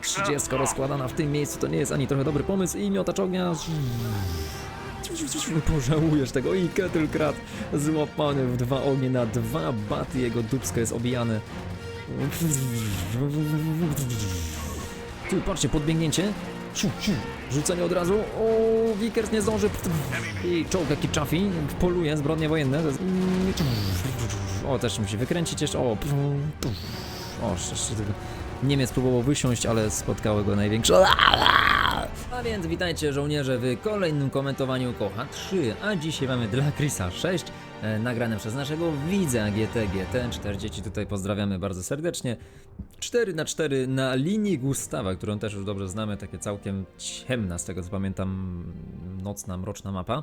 30 rozkładana w tym miejscu to nie jest ani trochę dobry pomysł i miotacz ognia. Pożałujesz tego i Kettlecrat złapany w dwa ognie na dwa baty, jego dubsko jest obijane. Tu, patrzcie, podbiegnięcie. Rzucenie od razu. O, Vickers nie zdąży. I czołg jaki Chaffee poluje zbrodnie wojenne. O, też musi wykręcić jeszcze. O, o, tylko. Niemiec próbował wysiąść, ale spotkało go największe. A więc witajcie żołnierze w kolejnym komentowaniu Kocha 3, a dzisiaj mamy dla Chrisa 6, e, nagrane przez naszego widza GT GT. 40 tutaj pozdrawiamy bardzo serdecznie. 4 na 4 na linii Gustawa, którą też już dobrze znamy, takie całkiem ciemna, z tego co pamiętam, nocna, mroczna mapa.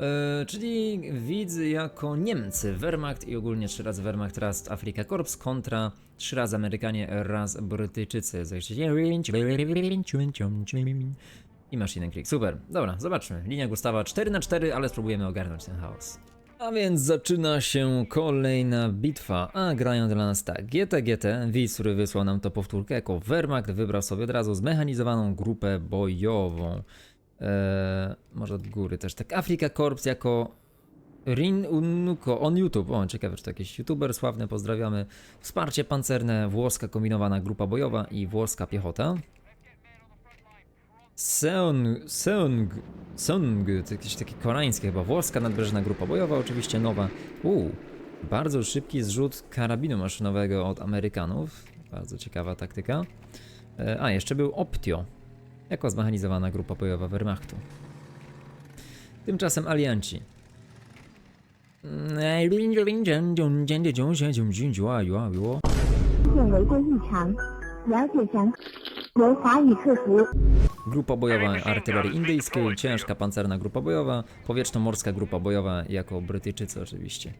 E, czyli widz jako Niemcy, Wehrmacht i ogólnie trzy razy Wehrmacht, raz Afrika Korps kontra trzy razy Amerykanie, raz Brytyjczycy. I Machine Click. Super. Dobra, zobaczmy. Linia Gustawa 4 na 4 ale spróbujemy ogarnąć ten chaos. A więc zaczyna się kolejna bitwa, a grają dla nas tak. GT GT, widz, który wysłał nam to powtórkę jako Wehrmacht, wybrał sobie od razu zmechanizowaną grupę bojową. Eee, może od góry też tak. Afrika Korps jako Rin Unuko on YouTube. O, ciekawe, czy to jakiś youtuber sławny, pozdrawiamy. Wsparcie pancerne, włoska kombinowana grupa bojowa i włoska piechota. Seong, Seong, Seong, to jakieś takie koreańskie chyba, włoska nadbrzeżna grupa bojowa, oczywiście nowa. Uuu, bardzo szybki zrzut karabinu maszynowego od Amerykanów. Bardzo ciekawa taktyka. E, A, jeszcze był Optio, jako zmechanizowana grupa bojowa Wehrmachtu. Tymczasem alianci. Grupa bojowa artylerii indyjskiej, ciężka pancerna grupa bojowa, powietrzno-morska grupa bojowa jako Brytyjczycy oczywiście.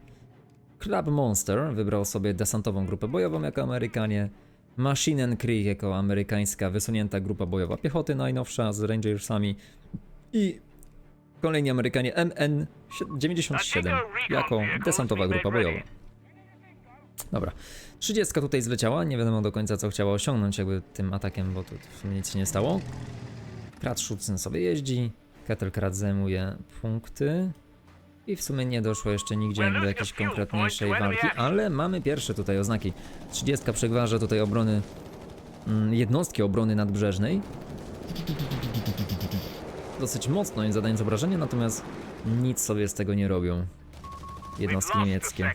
Club Monster wybrał sobie desantową grupę bojową jako Amerykanie, Machine and Creek jako amerykańska wysunięta grupa bojowa piechoty najnowsza z Rangersami i kolejni Amerykanie MN-97 jako desantowa grupa bojowa. Dobra, 30 tutaj zleciała, nie wiadomo do końca co chciała osiągnąć jakby tym atakiem, bo tu nic się nie stało. Krat Schutzen sobie jeździ, Kettlecrat zajmuje punkty i w sumie nie doszło jeszcze nigdzie do jakiejś konkretniejszej walki, ale mamy pierwsze tutaj oznaki. 30 przegwarza tutaj obrony, mm, jednostki obrony nadbrzeżnej. Dosyć mocno im zadając obrażenie, natomiast nic sobie z tego nie robią. Jednostki niemieckie.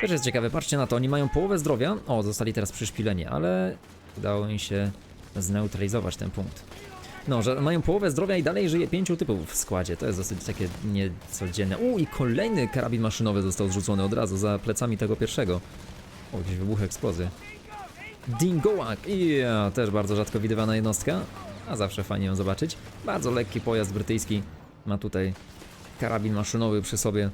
Też jest ciekawe, patrzcie na to, oni mają połowę zdrowia. O, zostali teraz przyszpileni, ale udało im się zneutralizować ten punkt. No, że mają połowę zdrowia i dalej żyje pięciu typów w składzie. To jest dosyć takie niecodzienne. U, i kolejny karabin maszynowy został zrzucony od razu za plecami tego pierwszego. O, gdzieś wybuch eksplozji. Dingołak! Ja, też bardzo rzadko widywana jednostka, a zawsze fajnie ją zobaczyć. Bardzo lekki pojazd brytyjski. Ma tutaj karabin maszynowy przy sobie.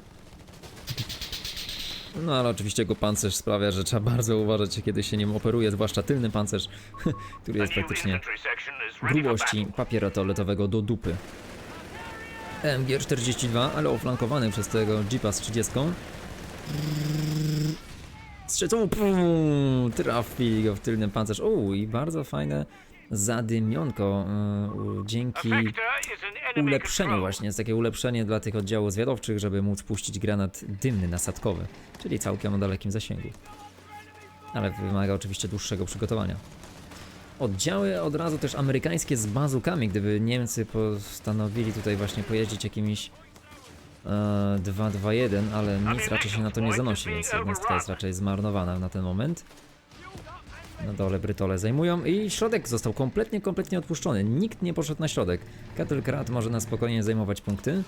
No ale oczywiście jego pancerz sprawia, że trzeba bardzo uważać, kiedy się nim operuje, zwłaszcza tylny pancerz, który jest praktycznie grubości papieru toaletowego do dupy. MG42, ale oflankowany przez tego Jeepa z 30. Strzecą, trafi go w tylny pancerz. Uuu, i bardzo fajne zadymionko yy, dzięki ulepszeniu właśnie, jest takie ulepszenie dla tych oddziałów zwiadowczych, żeby móc puścić granat dymny nasadkowy, czyli całkiem o dalekim zasięgu. Ale wymaga oczywiście dłuższego przygotowania. Oddziały od razu też amerykańskie z bazukami, gdyby Niemcy postanowili tutaj właśnie pojeździć jakimiś e, 2-2-1, ale nic raczej się na to nie zanosi, więc jednostka jest raczej zmarnowana na ten moment. Na dole Brytole zajmują i środek został kompletnie, kompletnie odpuszczony. Nikt nie poszedł na środek. Kettlecrat może na spokojnie zajmować punkty.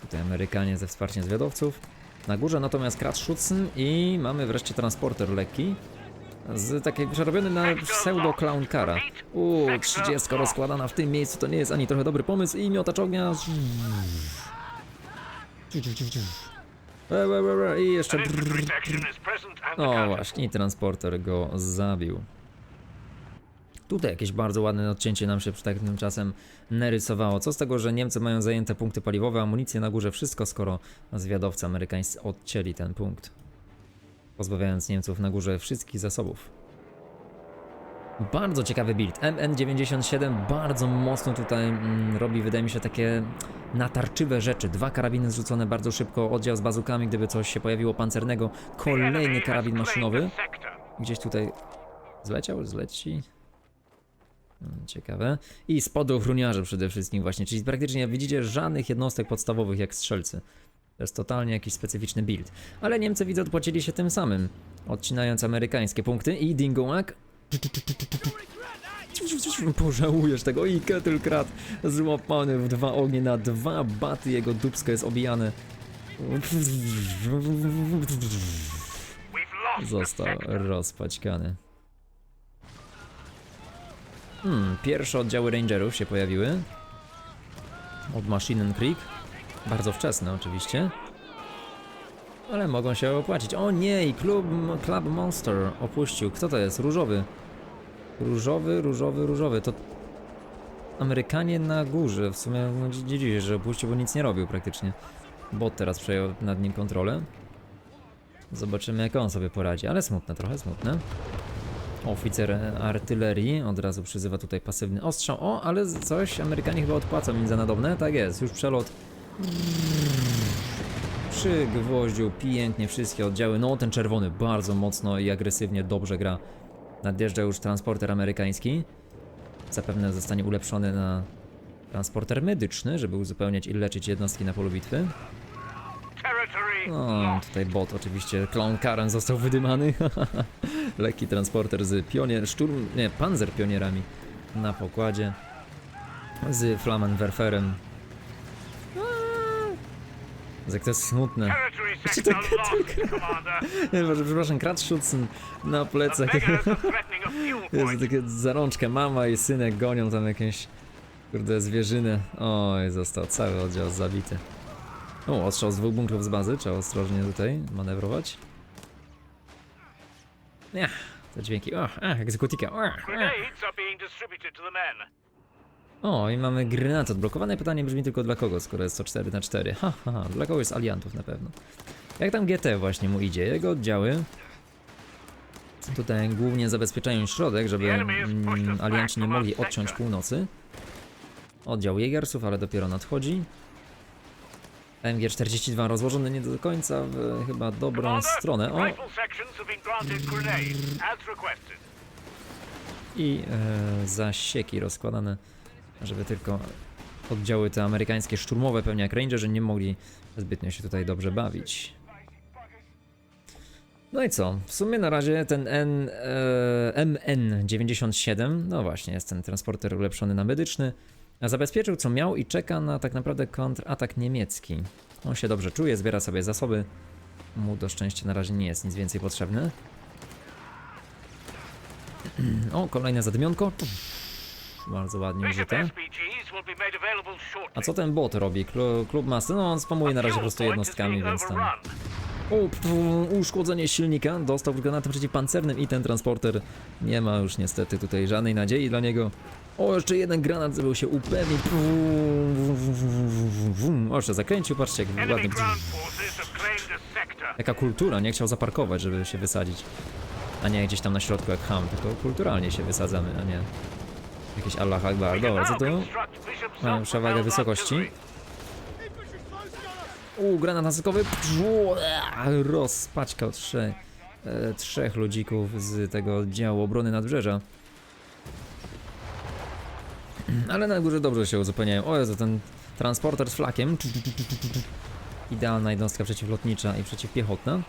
Tutaj Amerykanie ze wsparciem zwiadowców. Na górze natomiast Krat Schutzen i mamy wreszcie transporter lekki. Z takiej przerobiony na pseudo clown kara. Uuu, 30 rozkładana w tym miejscu to nie jest ani trochę dobry pomysł i miotacz ognia. I jeszcze no właśnie, transporter go zabił. Tutaj jakieś bardzo ładne odcięcie nam się przy takim czasem narysowało. Co z tego, że Niemcy mają zajęte punkty paliwowe, amunicję na górze, wszystko, skoro zwiadowcy amerykańscy odcięli ten punkt. Pozbawiając Niemców na górze wszystkich zasobów. Bardzo ciekawy build. MN97 bardzo mocno tutaj mm, robi, wydaje mi się, takie natarczywe rzeczy. Dwa karabiny zrzucone bardzo szybko, oddział z bazukami, gdyby coś się pojawiło pancernego. Kolejny karabin maszynowy. Gdzieś tutaj zleciał, zleci. Hmm, Ciekawe. I spadochroniarze przede wszystkim właśnie, czyli praktycznie widzicie żadnych jednostek podstawowych jak strzelcy. To jest totalnie jakiś specyficzny build. Ale Niemcy widzę odpłacili się tym samym, odcinając amerykańskie punkty i Dingołak Pożałujesz tego i Kettlecrat złapany w dwa ognie na dwa baty, jego dupsko jest obijane. Został rozpaćkany. Hmm, pierwsze oddziały rangerów się pojawiły. Od Machinen Creek. Bardzo wczesne oczywiście. Ale mogą się opłacić. O nie, i Club, Monster opuścił. Kto to jest? Różowy. Różowy, różowy, różowy. To Amerykanie na górze. W sumie no, dzi- dziwi się, że opuścił, bo nic nie robił praktycznie. Bot teraz przejął nad nim kontrolę. Zobaczymy, jak on sobie poradzi. Ale smutne, trochę smutne. Oficer artylerii od razu przyzywa tutaj pasywny ostrzał. O, ale coś Amerykanie chyba odpłacą im za nadobne. Tak jest, już przelot. Przy gwoździu pięknie wszystkie oddziały. No, ten czerwony bardzo mocno i agresywnie dobrze gra. Nadjeżdża już transporter amerykański. Zapewne zostanie ulepszony na transporter medyczny, żeby uzupełniać i leczyć jednostki na polu bitwy. No, tutaj bot oczywiście, Clown Karen został wydymany. Lekki transporter z pionier, szturm, nie, panzer pionierami na pokładzie. Z Flammenwerferem. Jak to jest smutne. Lost, Commander. Nie, przepraszam, Kratschützen na plecach. Point. takie zarączkę, mama i synek gonią tam jakieś, kurde, zwierzynę. Oj, został cały oddział zabity. O, ostrzał z dwóch bunkrów z bazy, trzeba ostrożnie tutaj manewrować. Ja, te dźwięki, o, a, egzekutika, o, a. O, i mamy granat odblokowany. Pytanie brzmi tylko dla kogo, skoro jest to 4 na 4 Ha, ha, ha, dla kogoś z aliantów na pewno. Jak tam GT właśnie mu idzie? Jego oddziały tutaj głównie zabezpieczają środek, żeby mm, alianci nie mogli odciąć północy. Oddział Jägersów, ale dopiero nadchodzi. MG42 rozłożony nie do końca w chyba dobrą stronę. O, i e, zasieki rozkładane, żeby tylko oddziały te amerykańskie szturmowe, pewnie jak Rangerzy, nie mogli zbytnio się tutaj dobrze bawić. No i co? W sumie na razie ten N, e, MN97, no właśnie, jest ten transporter ulepszony na medyczny, zabezpieczył co miał i czeka na tak naprawdę kontratak niemiecki. On się dobrze czuje, zbiera sobie zasoby. Mu do szczęścia na razie nie jest nic więcej potrzebne. O, kolejne zadymionko. Bardzo ładnie użyte. A co ten bot robi? Klu- Klub Master? No on spamuje na razie po prostu jednostkami, więc tam... O, uszkodzenie silnika, dostał granatem przeciwpancernym i ten transporter nie ma już niestety tutaj żadnej nadziei dla niego. O, jeszcze jeden granat, żeby się upewnić. O, jeszcze zakręcił, patrzcie jak ładnie. Jaka kultura, nie chciał zaparkować, żeby się wysadzić. A nie gdzieś tam na środku jak ham, tylko kulturalnie się wysadzamy, a nie jakiś Allah Akbar. Dobra, co tu? Mamy przewagę wysokości. U, granat nasykowy. Rozpaćkał trzech, e, trzech ludzików z tego działu obrony nadbrzeża. Ale na górze dobrze się uzupełniają. O Jezu, ten transporter z flakiem. Idealna jednostka przeciwlotnicza i przeciwpiechotna.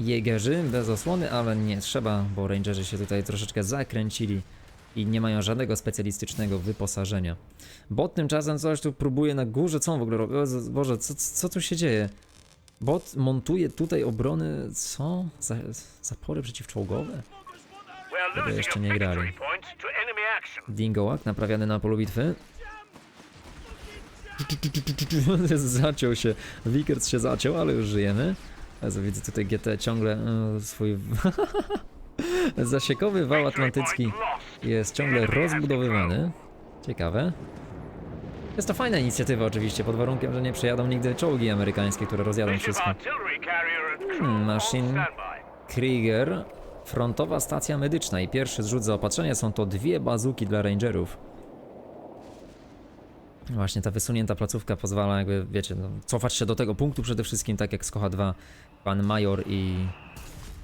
Jägerzy bez osłony, ale nie trzeba, bo rangerzy się tutaj troszeczkę zakręcili i nie mają żadnego specjalistycznego wyposażenia. Bot tymczasem coś tu próbuje na górze, co on w ogóle robi? Boże, co, co tu się dzieje? Bot montuje tutaj obrony, co? Za, zapory przeciwczołgowe? Tego jeszcze nie grali. Dingołak naprawiany na polu bitwy. Zaciął się, Wickers się zaciął, ale już żyjemy. Widzę tutaj GT ciągle e, swój zasiekowy wał atlantycki jest ciągle rozbudowywany. Ciekawe. Jest to fajna inicjatywa oczywiście, pod warunkiem, że nie przejadą nigdy czołgi amerykańskie, które rozjadą wszystko. Hmm, machine. Krieger Frontowa stacja medyczna i pierwszy zrzut zaopatrzenia są to dwie bazuki dla rangerów. Właśnie ta wysunięta placówka pozwala jakby, wiecie, no, cofać się do tego punktu przede wszystkim, tak jak z Kocha 2, pan major i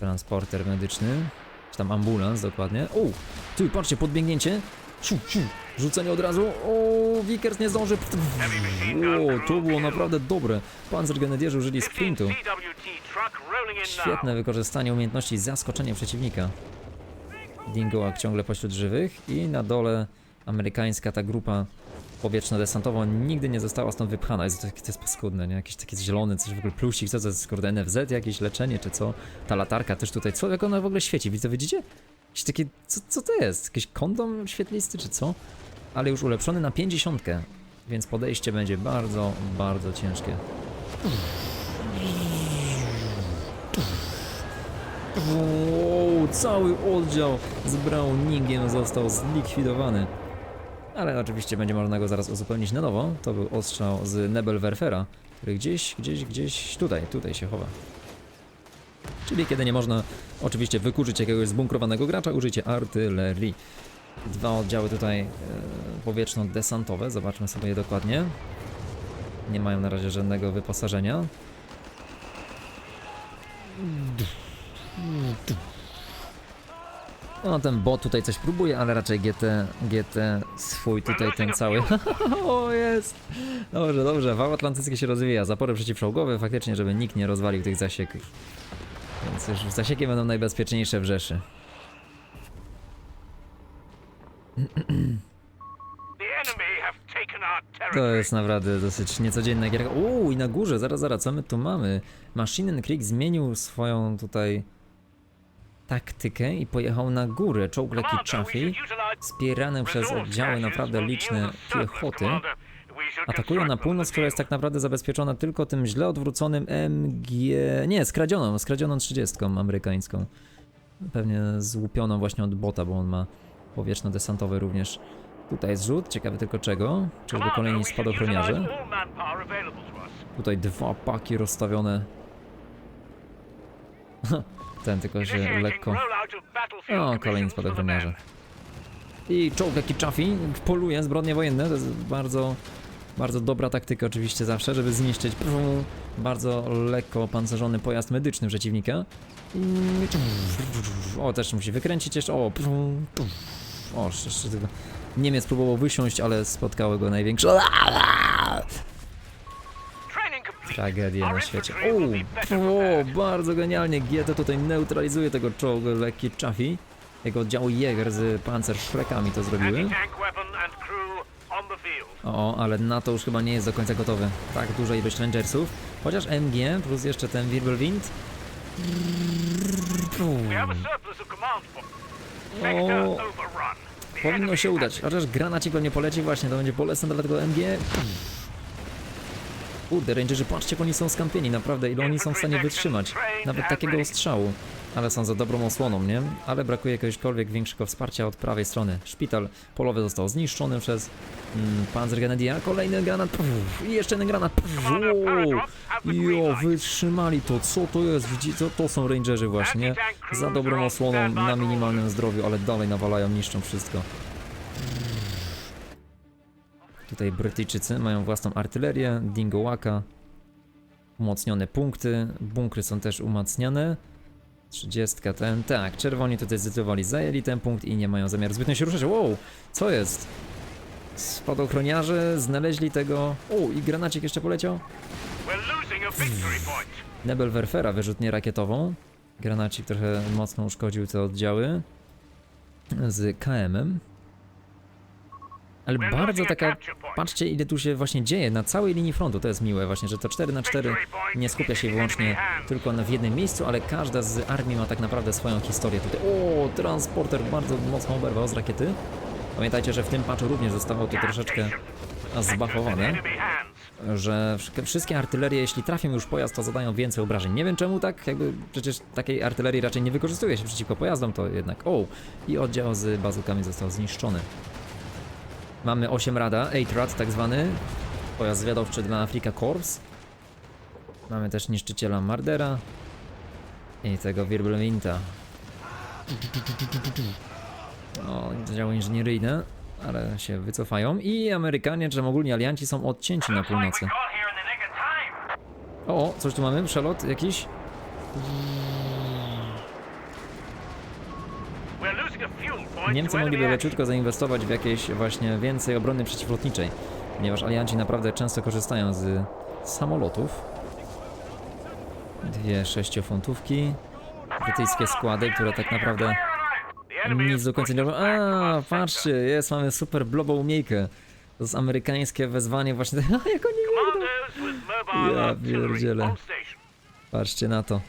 transporter medyczny, czy tam ambulans dokładnie. O, ty, patrzcie, podbiegnięcie, ciu, ciu, rzucenie od razu, o, Vickers nie zdąży, o, to było naprawdę dobre, panzergrenadierzy użyli 15 sprintu. Świetne wykorzystanie umiejętności zaskoczenia przeciwnika. Dingoak ciągle pośród żywych i na dole amerykańska ta grupa powietrzno-desantowa nigdy nie została stąd wypchana. Jest to, to jest paskudne, nie? Jakiś taki zielony, coś w ogóle plusik, co to jest, kurde, NFZ, jakieś leczenie, czy co? Ta latarka też tutaj, co, jak ona w ogóle świeci, widzicie? Jakieś takie, co, co to jest? Jakiś kondom świetlisty, czy co? Ale już ulepszony na 50, więc podejście będzie bardzo, bardzo ciężkie. Wow, cały oddział z Browningiem został zlikwidowany. Ale oczywiście będzie można go zaraz uzupełnić na nowo. To był ostrzał z Nebelwerfera, który gdzieś, gdzieś, gdzieś tutaj, tutaj się chowa. Czyli kiedy nie można oczywiście wykurzyć jakiegoś zbunkrowanego gracza, użyjcie artylerii. Dwa oddziały tutaj e, powietrzno-desantowe, zobaczmy sobie je dokładnie. Nie mają na razie żadnego wyposażenia. No ten bot tutaj coś próbuje, ale raczej GT, GT swój tutaj ten cały. o jest! Dobrze, dobrze, wał atlantycki się rozwija, zapory przeciwczołgowe faktycznie, żeby nikt nie rozwalił tych zasieków. Więc już zasieki będą najbezpieczniejsze w Rzeszy. To jest naprawdę dosyć niecodzienna gierka. Uuu, i na górze, zaraz, zaraz, co my tu mamy? Machine Creek zmienił swoją tutaj taktykę i pojechał na górę. Czołg Chaffee, wspierany przez oddziały naprawdę liczne piechoty, atakują na północ, która jest tak naprawdę zabezpieczona tylko tym źle odwróconym MG... Nie, skradzioną, skradzioną 30 amerykańską. Pewnie złupioną właśnie od bota, bo on ma powietrzno-desantowy również. Tutaj zrzut, ciekawy tylko czego. Czyżby kolejni spadochroniarze? Tutaj dwa paki rozstawione. Ten tylko Initiating lekko... O, for the spadochroniarze. I czołg jaki Chaffee poluje zbrodnie wojenne. To jest bardzo, bardzo dobra taktyka oczywiście zawsze, żeby zniszczyć pfu, bardzo lekko opancerzony pojazd medyczny przeciwnika. I- O, też musi wykręcić jeszcze. O, pfu, pfu. o, jeszcze. Niemiec próbował wysiąść, ale spotkały go największe Our na świecie. O, prepared. bardzo genialnie. GT tutaj neutralizuje tego czołgu lekki Chaffee. Jego oddział Jäger z pancerszrekami to zrobiły. O, ale na to już chyba nie jest do końca gotowy. Tak duża ilość Rangersów. Chociaż MG plus jeszcze ten Wirbelwind. O, powinno się udać. Chociaż granacik pewnie poleci właśnie, to będzie bolesne dla tego MG. Kurde, Rangerzy, patrzcie jak oni są skampieni, naprawdę, ile oni są w stanie wytrzymać. Nawet takiego ostrzału. Ale są za dobrą osłoną, nie? Ale brakuje jakiegośkolwiek większego wsparcia od prawej strony. Szpital polowy został zniszczony przez mm, Panzergrenadier. Kolejny granat. Puf, I jeszcze jeden granat. Wow. Jo, wytrzymali to. Co to jest? Widzicie, to są Rangerzy właśnie. Za dobrą osłoną, na minimalnym zdrowiu, ale dalej nawalają, niszczą wszystko. Tutaj Brytyjczycy mają własną artylerię, Dingołaka, umocnione punkty, bunkry są też umacniane. 30 ten, tak, czerwoni tutaj zdecydowali, zajęli ten punkt i nie mają zamiaru zbytnio się ruszać. Wow, co jest? Spadochroniarze znaleźli tego... O, i granacik jeszcze poleciał. Point. Nebelwerfera wyrzutnię rakietową. Granacik trochę mocno uszkodził te oddziały z KM-em. Ale bardzo taka. Patrzcie, ile tu się właśnie dzieje na całej linii frontu. To jest miłe, właśnie, że to 4 na 4 nie skupia się wyłącznie tylko na w jednym miejscu, ale każda z armii ma tak naprawdę swoją historię tutaj. O, transporter bardzo mocno oberwał z rakiety. Pamiętajcie, że w tym patchu również zostało to troszeczkę zbafowane że wsz- wszystkie artylerie, jeśli trafią już pojazd, to zadają więcej obrażeń. Nie wiem czemu tak, jakby przecież takiej artylerii raczej nie wykorzystuje się przeciwko pojazdom, to jednak o! I oddział z bazukami został zniszczony. Mamy 8 rada, 8 rad tak zwany, pojazd zwiadowczy dla Afrika Corps. Mamy też niszczyciela Mardera i tego Wirbelwinta. O, działy inżynieryjne, ale się wycofają. I Amerykanie, czy ogólnie alianci są odcięci na północy. O, coś tu mamy? Przelot jakiś? Niemcy mogliby leciutko zainwestować w jakieś właśnie więcej obrony przeciwlotniczej, ponieważ alianci naprawdę często korzystają z samolotów. Dwie sześciofuntówki, brytyjskie składy, które tak naprawdę nic do końca nie robią. A, patrzcie, jest, mamy super blobą umiejkę. To jest amerykańskie wezwanie właśnie, jak oni mobile Ja pierdzielę. Patrzcie na to.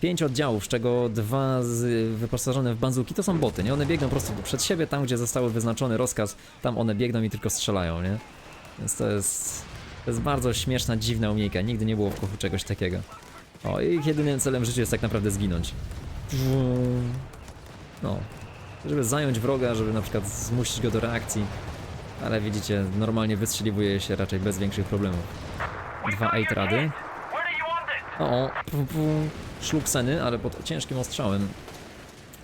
Pięć oddziałów, z czego dwa z, wyposażone w bazuki, to są boty, nie? One biegną po prostu przed siebie, tam gdzie zostały wyznaczony rozkaz, tam one biegną i tylko strzelają, nie? Więc to jest, to jest bardzo śmieszna, dziwna umiejka, nigdy nie było w kochu czegoś takiego. O, ich jedynym celem w życiu jest tak naprawdę zginąć. No, żeby zająć wroga, żeby na przykład zmusić go do reakcji, ale widzicie, normalnie wystrzeliwuje się raczej bez większych problemów. Dwa 8 rady. O, o, szlukseny, ale pod ciężkim ostrzałem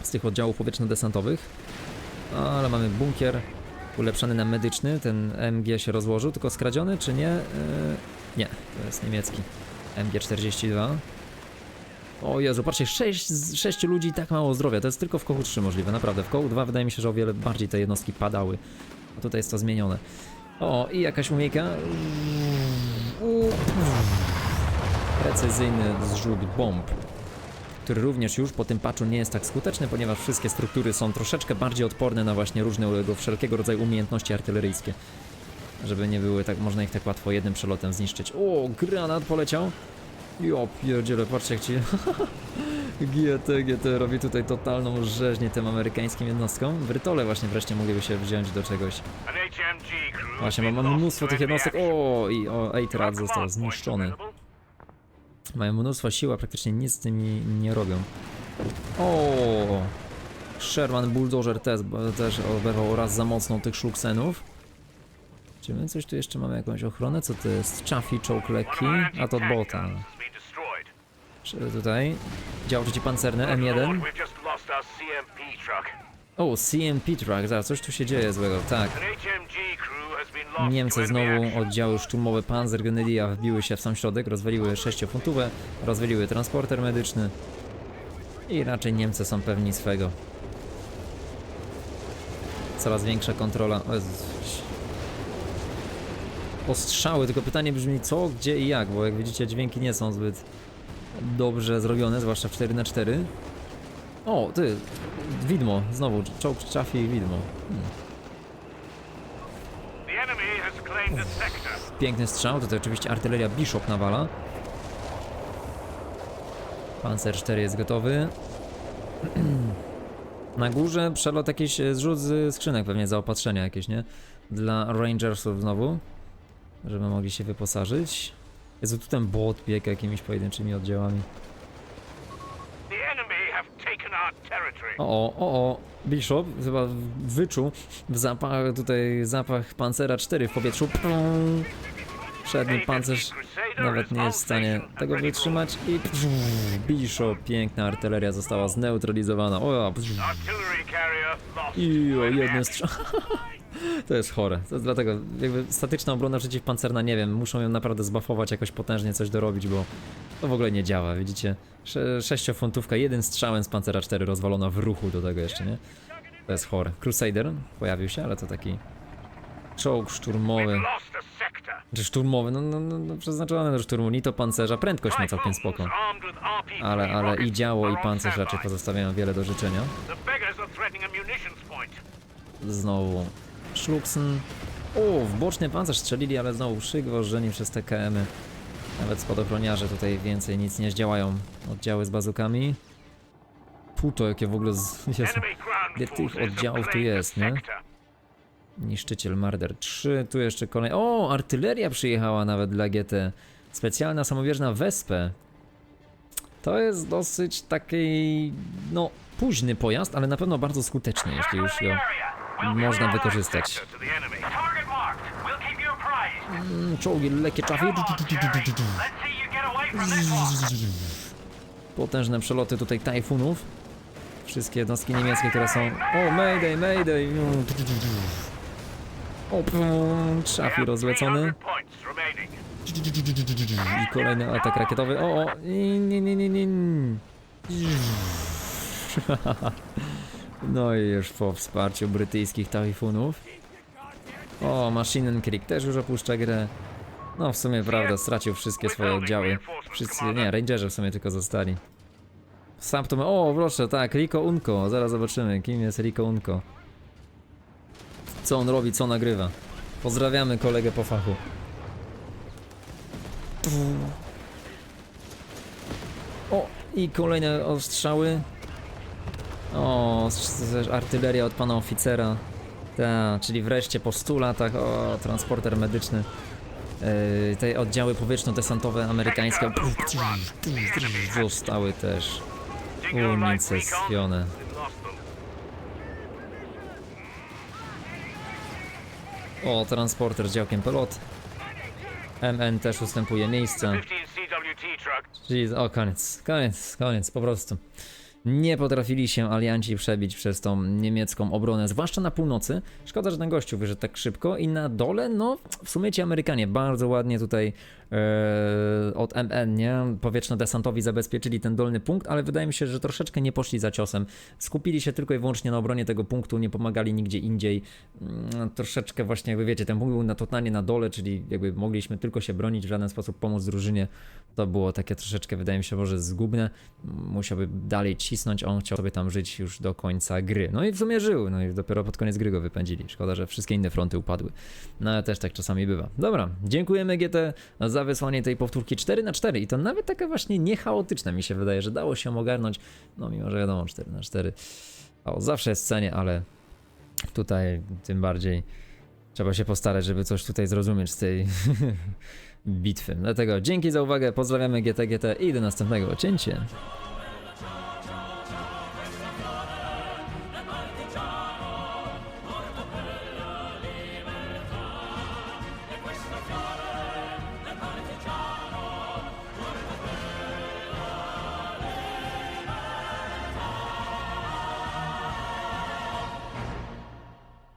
z tych oddziałów powietrzno-desantowych. Ale mamy bunkier ulepszony na medyczny. Ten MG się rozłożył, tylko skradziony, czy nie? Yy, nie, to jest niemiecki. MG42. O Jezu, patrzcie, 6, 6 ludzi i tak mało zdrowia. To jest tylko w kochu 3 możliwe, naprawdę. W kochu 2 wydaje mi się, że o wiele bardziej te jednostki padały. A tutaj jest to zmienione. O, i jakaś umiejka. U, precyzyjny zrzut bomb, który również już po tym patchu nie jest tak skuteczny, ponieważ wszystkie struktury są troszeczkę bardziej odporne na właśnie różnego wszelkiego rodzaju umiejętności artyleryjskie. Żeby nie były tak, można ich tak łatwo jednym przelotem zniszczyć. O, granat poleciał. Jo, pierdziele, patrzcie jak ci... GT, GT robi tutaj totalną rzeźnię tym amerykańskim jednostkom. Brytole właśnie wreszcie mogliby się wziąć do czegoś. Właśnie, lost mnóstwo tych jednostek. O, i o, Eight Rad Command został zniszczony. Mają mnóstwo sił, a praktycznie nic z tymi nie robią. O! Sherman Bulldozer też, też oberwał raz za mocno tych szluksenów. Czy my coś tu jeszcze mamy jakąś ochronę? Co to jest? Chaffee, czołg lekki, a to bota. Czy tutaj? Dział przeciwpancerne Lord, M1. we've just lost our CMP truck. O, CMP Truck, zaraz, coś tu się dzieje złego, tak. Niemcy znowu, oddziały szturmowe Panzergrenadier wbiły się w sam środek, rozwaliły sześciofuntówę, rozwaliły transporter medyczny i raczej Niemcy są pewni swego. Coraz większa kontrola. Ostrzały, tylko pytanie brzmi co, gdzie i jak, bo jak widzicie dźwięki nie są zbyt dobrze zrobione, zwłaszcza w 4 na 4 O, ty, widmo, znowu, czołg Chaffee i widmo. The Piękny strzał, tutaj oczywiście artyleria Bishop nawala. Panzer 4 jest gotowy. Na górze przelot jakiś e, zrzut z skrzynek, pewnie zaopatrzenia jakieś, nie? Dla Rangersów znowu, żeby mogli się wyposażyć. Jest tu ten bot bieg jakimiś pojedynczymi oddziałami. O, o, o, Bishop chyba wyczuł w zapach, tutaj zapach Pancera 4 w powietrzu. Pum. Przedni pancerz nawet nie jest w stanie tego wytrzymać i Bishop, piękna artyleria została zneutralizowana. O, i o jeden strzał. To jest chore. To jest dlatego, jakby statyczna obrona przeciwpancerna, nie wiem, muszą ją naprawdę zbafować, jakoś potężnie coś dorobić, bo to w ogóle nie działa, widzicie? Sze sześciofuntówka, jeden strzałem z Pancera 4 rozwalona w ruchu do tego jeszcze, nie? To jest chore. Crusader pojawił się, ale to taki czołg szturmowy. Czy szturmowy, no, no, no, no przeznaczony do szturmu, ni to pancerza, prędkość ma całkiem spoko. Typhoons armed with RP-3 Ale, ale i działo, i pancerz raczej pozostawiają wiele do życzenia. Znowu Schlucksen. O, w boczny pancerz strzelili, ale znowu przygwożdżeni przez te KM-y. Nawet spadochroniarze tutaj więcej nic nie zdziałają. Oddziały z bazukami. Puto, jakie w ogóle z... Jezu. Ile tych oddziałów tu jest, nie? Niszczyciel Marder 3, tu jeszcze kolej. O, artyleria przyjechała nawet dla GT. Specjalna samowierna Wespę. To jest dosyć taki, no, późny pojazd, ale na pewno bardzo skuteczny, jeśli już go można wykorzystać. Mm, Czołgi lekkie one. Potężne przeloty tutaj tajfunów. wszystkie jednostki niemieckie, które są... O, Mayday, Mayday! O, have rozlecony. 300 points remaining. I kolejny atak rakietowy. O, o! Nie, nie, nie, nie. No i już po wsparciu brytyjskich tajfunów. O, Maschinenkrieg też już opuszcza grę. No w sumie prawda, stracił wszystkie swoje oddziały. Wszyscy, nie, Rangerzy w sumie tylko zostali. Samptom, o proszę, tak, Rico Unko, zaraz zobaczymy, kim jest Rico Unko. Co on robi, co nagrywa. Pozdrawiamy kolegę po fachu. O, i kolejne ostrzały. O, artyleria od pana oficera. Ta, czyli wreszcie po 100 latach, o, transporter medyczny. Yy, te oddziały powietrzno-desantowe amerykańskie zostały też unicestwione. O, transporter z działkiem pelot. MN też ustępuje miejsca. 15 CWT truck. Czyli, o, koniec, koniec, koniec, po prostu. Nie potrafili się alianci przebić przez tą niemiecką obronę, zwłaszcza na północy. Szkoda, że ten gościu wyszedł tak szybko. I na dole, no, w sumie ci Amerykanie bardzo ładnie tutaj e, od MN, nie? Powietrzno-desantowi zabezpieczyli ten dolny punkt, ale wydaje mi się, że troszeczkę nie poszli za ciosem. Skupili się tylko i wyłącznie na obronie tego punktu, nie pomagali nigdzie indziej. Mm, troszeczkę właśnie, jakby wiecie, ten punkt był na totalnie na dole, czyli jakby mogliśmy tylko się bronić, w żaden sposób pomóc drużynie. To było takie troszeczkę, wydaje mi się, może zgubne. Musiałby dalej on chciał sobie tam żyć już do końca gry. No i w sumie żył, no i dopiero pod koniec gry go wypędzili. Szkoda, że wszystkie inne fronty upadły. No ale też tak czasami bywa. Dobra, dziękujemy GT za wysłanie tej powtórki 4 na 4 i to nawet taka właśnie niechaotyczna mi się wydaje, że dało się ogarnąć, no mimo, że wiadomo 4 na 4 O, zawsze jest cenie, ale tutaj tym bardziej trzeba się postarać, żeby coś tutaj zrozumieć z tej bitwy. Dlatego dzięki za uwagę, pozdrawiamy GT GT i do następnego cięcia.